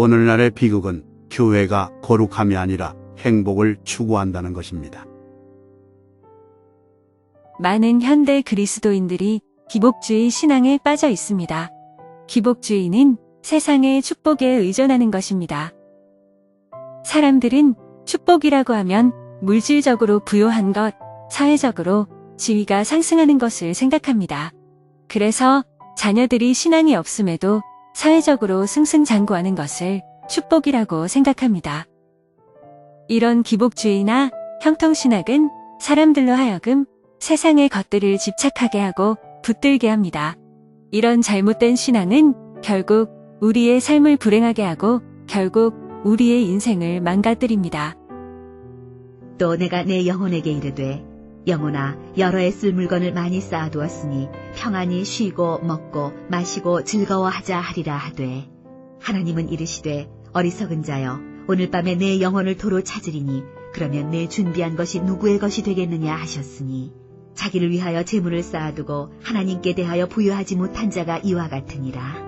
오늘날의 비극은 교회가 거룩함이 아니라 행복을 추구한다는 것입니다. 많은 현대 그리스도인들이 기복주의 신앙에 빠져 있습니다. 기복주의는 세상의 축복에 의존하는 것입니다. 사람들은 축복이라고 하면 물질적으로 부요한 것, 사회적으로 지위가 상승하는 것을 생각합니다. 그래서 자녀들이 신앙이 없음에도 사회적으로 승승장구하는 것을 축복이라고 생각합니다. 이런 기복주의나 형통신학은 사람들로 하여금 세상의 것들을 집착하게 하고 붙들게 합니다. 이런 잘못된 신앙은 결국 우리의 삶을 불행하게 하고 결국 우리의 인생을 망가뜨립니다. 또 내가 내 영혼에게 이르되 영혼아 여러 해 쓸 물건을 많이 쌓아두었으니 평안히 쉬고 먹고 마시고 즐거워하자 하리라 하되. 하나님은 이르시되 어리석은 자여 오늘 밤에 내 영혼을 도로 찾으리니 그러면 내 준비한 것이 누구의 것이 되겠느냐 하셨으니 자기를 위하여 재물을 쌓아두고 하나님께 대하여 부여하지 못한 자가 이와 같으니라